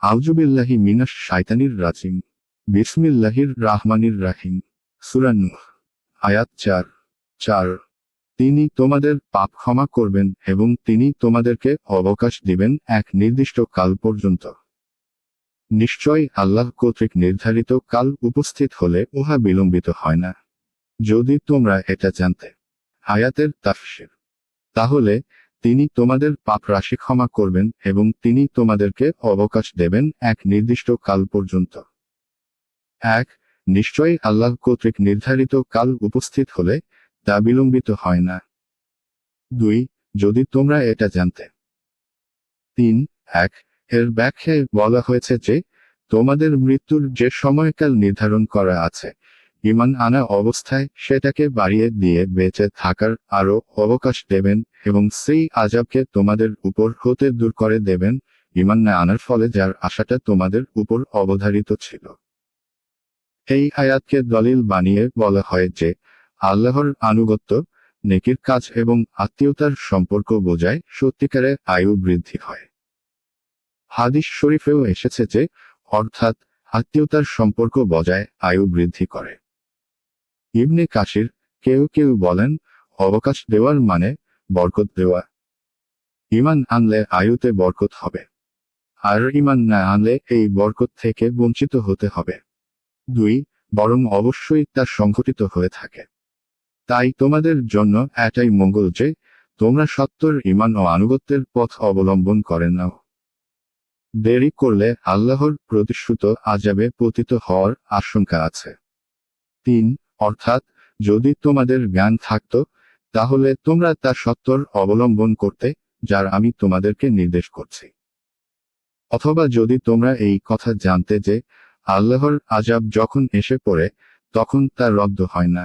আউজুবিল্লাহি মিনাস শাইতানির রাজিম। বিসমিল্লাহির রাহমানির রাহিম। সুরান্নুহ আয়াত চার। চার। তিনি তোমাদের পাপ ক্ষমা করবেন এবং তিনি তোমাদেরকে অবকাশ দিবেন এক নির্দিষ্ট কাল পর্যন্ত। নিশ্চয় আল্লাহ কর্তৃক নির্ধারিত কাল উপস্থিত হলে উহা বিলম্বিত হয় না। যদি তোমরা এটা জানতে। আয়াতের তাফসির। তাহলে তিনি তোমাদের পাপ রাশি ক্ষমা করবেন এবং তিনি তোমাদেরকে অবকাশ দেবেন এক নির্দিষ্ট কাল পর্যন্ত। এক, নিশ্চয়ই আল্লাহ কর্তৃক নির্ধারিত কাল উপস্থিত হলে তা বিলম্বিত হয় না। দুই, যদি তোমরা এটা জানতে। তিন, এক, এর ব্যাখ্যায় বলা হয়েছে যে তোমাদের মৃত্যুর যে সময়কাল নির্ধারণ করা আছে ইমান আনা অবস্থায় সেটাকে বাড়িয়ে দিয়ে বেঁচে থাকার আরও অবকাশ দেবেন এবং সেই আজাবকে তোমাদের উপর হতে দূর করে দেবেন ইমান না আনার ফলে যার আশাটা তোমাদের উপর অবধারিত ছিল। এই আয়াতকে দলিল বানিয়ে বলা হয় যে, আল্লাহর আনুগত্য, নেকির কাজ এবং আত্মীয়তার সম্পর্ক বোঝায় সত্যিকারে আয়ু বৃদ্ধি হয়। হাদিস শরীফেও এসেছে যে, অর্থাৎ আত্মীয়তার সম্পর্ক বজায় আয়ু বৃদ্ধি করে। ইবনে কাশির কেউ কেউ বলেন, অবকাশ দেওয়ার মানে বরকত দেওয়া। ইমান আনলে আয়ুতে বরকত হবে। আর ইমান না আনলে এই বরকত থেকে বঞ্চিত হতে হবে। দুই, বরং অবশ্যই তা সংঘটিত হয়ে থাকে। তাই তোমাদের জন্য এটাই মঙ্গল যে, তোমরা সত্তর ইমান ও আনুগত্যের পথ অবলম্বন করে নাও। দেরি করলে আল্লাহর প্রতিশ্রুত আজাবে পতিত হওয়ার আশঙ্কা আছে। তিন অর্থাৎ, যদি তোমাদের জ্ঞান থাকত, তাহলে তোমরা তা সত্তর অবলম্বন করতে, যার আমি তোমাদেরকে নির্দেশ করছি। অথবা যদি তোমরা এই কথা জানতে যে, আল্লাহর আজাব যখন এসে পড়ে, তখন তা রদ্দ হয় না।